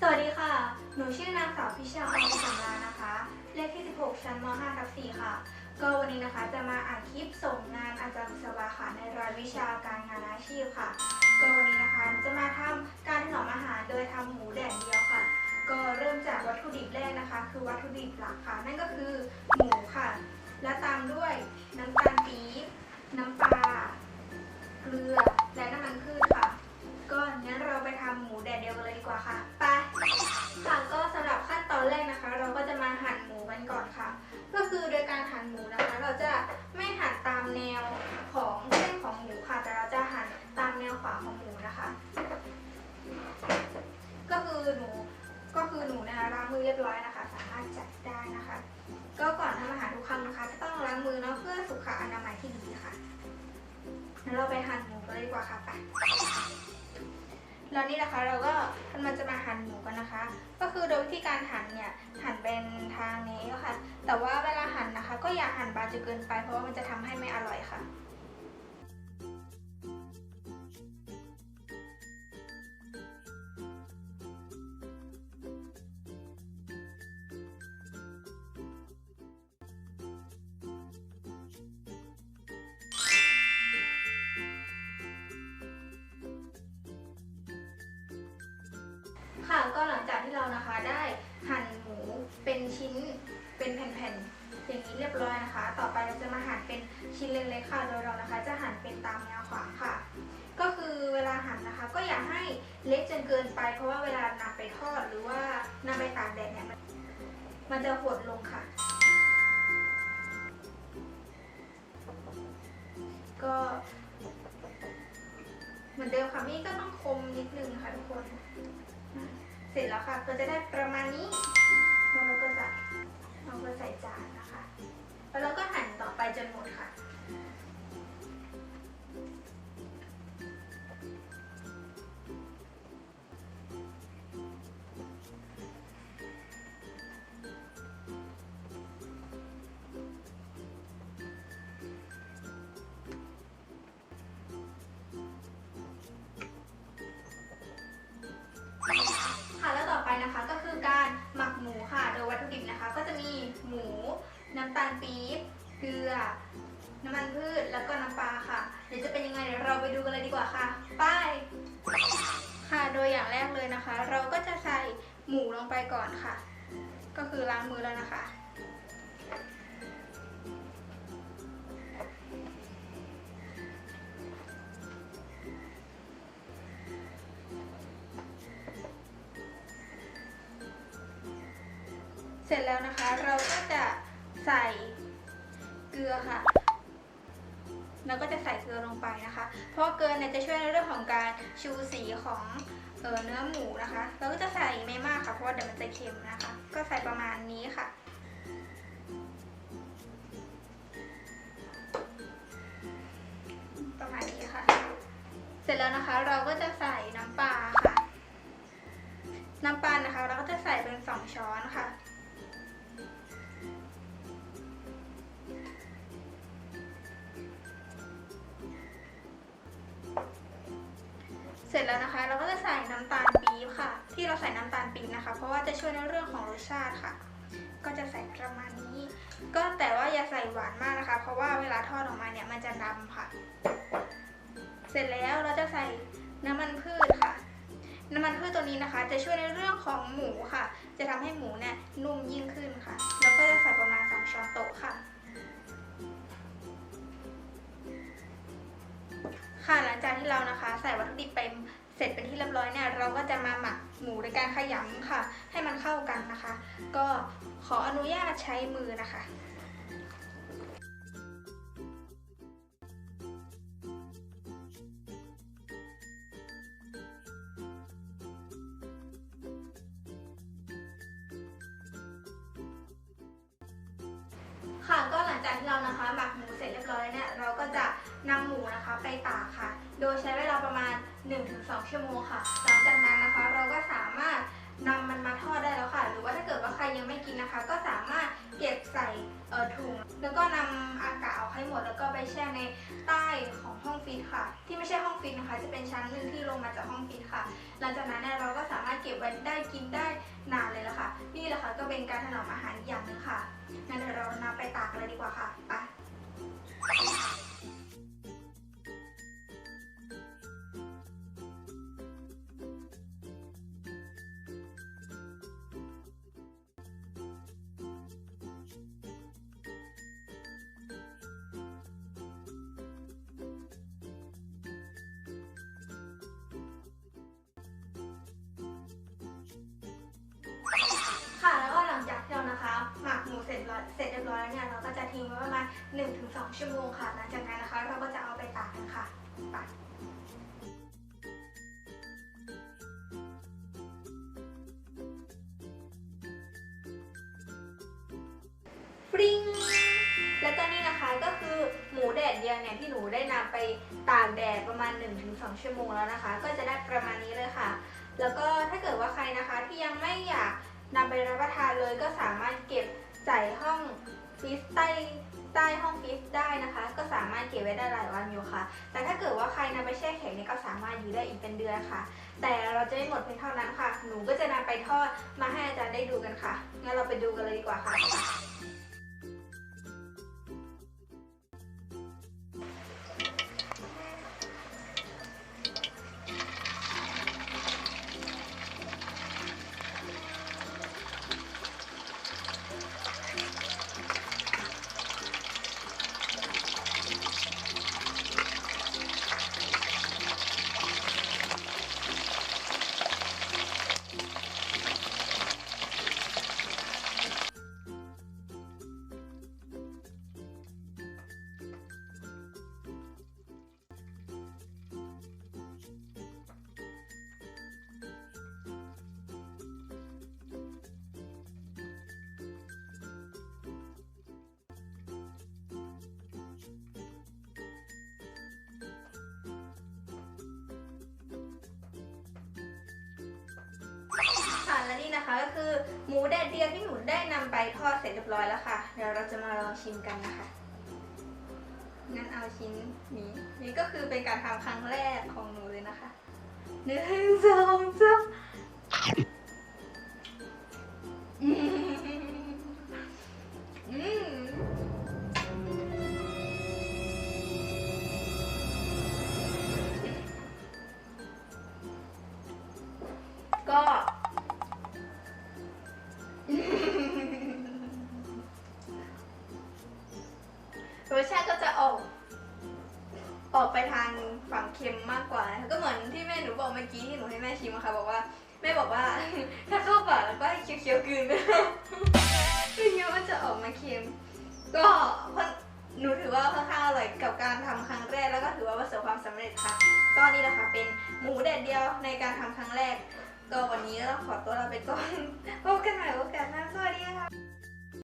สวัสดีค่ะ หนูชื่อนางสาวพิชาออนสำราญนะคะ เลขที่ 16 ชั้นม 5 ทับ4ค่ะ ก็วันนี้นะคะจะมาอ่านคลิปส่งงานอาจารย์บุษบาค่ะในรายวิชาการงานอาชีพค่ะ ก็วันนี้นะคะจะมาทำการถนอมอาหารโดยทำหมูแดดเดียวค่ะ ก็เริ่มจากวัตถุดิบแรกนะคะ คือวัตถุดิบหลักค่ะ นั่นก็คือหมูค่ะ และตามด้วยน้ำตาล อเรียบร้อยนะคะ สามารถจัดได้นะคะ ก็ก่อนทำอาหารทุกครั้งนะคะจะต้องล้างมือเนาะเพื่อสุขอนามัยที่ดีค่ะงั้นเราไปหั่นหมูกันเลยดีกว่าค่ะไปแล้วนี่นะคะเราก็มันจะมาหั่นหมูกันนะคะ ก็คือโดยวิธีการหั่นเนี่ยหั่นเป็นทางนี้ค่ะ แต่ว่าเวลาหั่นนะคะ ก็อย่าหั่นบางจนเกินไปเพราะว่ามันจะทำให้ไม่อร่อยค่ะ ค่ะก็หลังจากที่เรานะคะได้หั่นหมูเป็นชิ้นเป็นแผ่นๆอย่างนี้เรียบร้อยนะคะ ต่อไปเราจะมาหั่นเป็นชิ้นเล็กๆค่ะโดยเรานะคะ จะหั่นเป็นตามแนวขวางค่ะ ก็คือเวลาหั่นนะคะ ก็อย่าให้เล็กจนเกินไป เพราะว่าเวลานำไปทอดหรือว่านำไปตากแดดเนี่ยมันจะหดลงค่ะ ก็เหมือนเดิมค่ะมีดก็ต้องคมนิดนึงค่ะทุกคน เสร็จแล้วค่ะก็จะได้ประมาณนี้แล้วเราก็จะเอาไปใส่จานนะคะ แล้วเราก็หั่นต่อไปจนหมดค่ะค่ะำตาลปี๊บ เกลือ น้ำมันพืช แล้วก็น้ำปลาค่ะ เดี๋ยวจะเป็นยังไงเดี๋ยวเราไปดูกันเลยดีกว่าค่ะ ไป ค่ะ โดยอย่างแรกเลยนะคะ เราก็จะใส่หมูลงไปก่อนค่ะ ก็คือล้างมือแล้วนะคะ เสร็จแล้วนะคะ เราก็จะ ใส่เกลือค่ะแล้วก็จะใส่เกลือลงไปนะคะ เพราะเกลือเนี่ยจะช่วยในเรื่องของการชูสีของเออเนื้อหมูนะคะ เราก็จะใส่ไม่มากค่ะ เพราะว่าเดี๋ยวมันจะเค็มนะคะ ก็ใส่ประมาณนี้ค่ะ ประมาณนี้ค่ะ เสร็จแล้วนะคะเราก็จะใส่น้ำปลาค่ะ น้ำปลานะคะ เราก็จะใส่เป็นสองช้อนค่ะ เสร็จแล้วนะคะ เราก็จะใส่น้ำตาลปี๊บค่ะ ที่เราใส่น้ำตาลปี๊บนะคะ เพราะว่าจะช่วยในเรื่องของรสชาติค่ะ ก็จะใส่ประมาณนี้ ก็แต่ว่าอย่าใส่หวานมากนะคะ เพราะว่าเวลาทอดออกมาเนี่ยมันจะดำค่ะ เสร็จแล้วเราจะใส่น้ำมันพืชค่ะ น้ำมันพืชตัวนี้นะคะ จะช่วยในเรื่องของหมูค่ะ จะทำให้หมูเนี่ยนุ่มยิ่งขึ้นค่ะ แล้วก็จะใส่ประมาณ 2 ช้อนโต๊ะค่ะค่ะหลังจาก เรานะคะ ใส่วัตถุดิบไปเสร็จเป็นที่เรียบร้อยเนี่ยเราก็จะมาหมักหมูในการขยำค่ะ ให้มันเข้ากันนะคะ ก็ขออนุญาตใช้มือนะคะค่ะก็หลังจากที่เรานะคะ หมักหมูเสร็จเรียบร้อยแล้วเนี่ยเราก็จะนำหมูนะคะไปตากค่ะ โดยใช้เวลาประมาณ 1-2 ชั่วโมงค่ะ หลังจากนั้นนะคะเราก็สามารถนำมันมาทอดได้แล้วค่ะ หรือว่าถ้าเกิดว่าใครยังไม่กินนะคะ ก็สามารถเก็บใส่เอ่อถุง แล้วก็นำอากาศออกให้หมด แล้วก็ไปแช่ในใต้ของห้องฟรีซค่ะ ที่ไม่ใช่ห้องฟรีซนะคะ จะเป็นชั้นหนึ่งที่ลงมาจากห้องฟรีซค่ะ หลังจากนั้นเนี่ยเราก็สามารถเก็บไว้ได้กินได้นานเลยละค่ะ นี่แหละค่ะก็เป็นการถนอมอาหารอีกอย่างหนึงค่ะงั้นเดี๋ยวเรานำไปตากกันเลยดีกว่าค่ะไป ทิ้งไว้ประมาณ 1-2 ชั่วโมงค่ะ หลังจากนั้นนะคะเราก็จะเอาไปตากกันค่ะไปฟริงแล้วก็นี่นะคะก็คือหมูแดดเดียวเนี่ยที่หนูได้นำไปตากแดดประมาณ 1-2 ชั่วโมงแล้วนะคะ ก็จะได้ประมาณนี้เลยค่ะ แล้วก็ถ้าเกิดว่าใครนะคะที่ยังไม่อยากนำไปรับประทานเลยก็สามารถเก็บใส่ห้อง ฟรีซใต้ใต้ห้องฟรีซได้นะคะ ก็สามารถเก็บไว้ได้หลายวันอยู่ค่ะ แต่ถ้าเกิดว่าใครนำไปแช่แข็งเนี่ยก็สามารถอยู่ได้อีกเป็นเดือนค่ะ แต่เราจะไม่หมดเพียงเท่านั้นค่ะ หนูก็จะนำไปทอดมาให้อาจารย์ได้ดูกันค่ะงั้นเราไปดูกันเลยดีกว่าค่ะ นะคะก็คือหมูแดดเดียวที่หนูได้นำไปทอดเสร็จเรียบร้อยแล้วค่ะ เดี๋ยวเราจะมาลองชิมกันนะคะงั้นเอาชิ้นนี้นี่ก็คือเป็นการทำครั้งแรกของหนูเลยนะคะหนึ่งสองสามอืม สชาติก็จะออก ออกไปทางฝั่งเค็มมากกว่านะคะก็เหมือนที่แม่หนูบอกเมื่อกี้ที่หนูให้แม่ชิมอะค่ะบอกว่าแม่บอกว่า ถ้าเข้าปากแล้วก็ให้เคี้ยวๆกลืนไปแล้วไม่งั้นมันจะออกมาเค็ม ก็หนูถือว่าค่อนข้างอร่อยกับการทำครั้งแรกแล้วก็ถือว่าประสบความสำเร็จค่ะก็นี่แหละค่ะเป็นหมูแดดเดียวในการทำครั้งแรก ก็วันนี้ก็ต้องขอตัวลาไปก่อนพบกันใหม่โอกาสหน้าสวัสดีค่ะ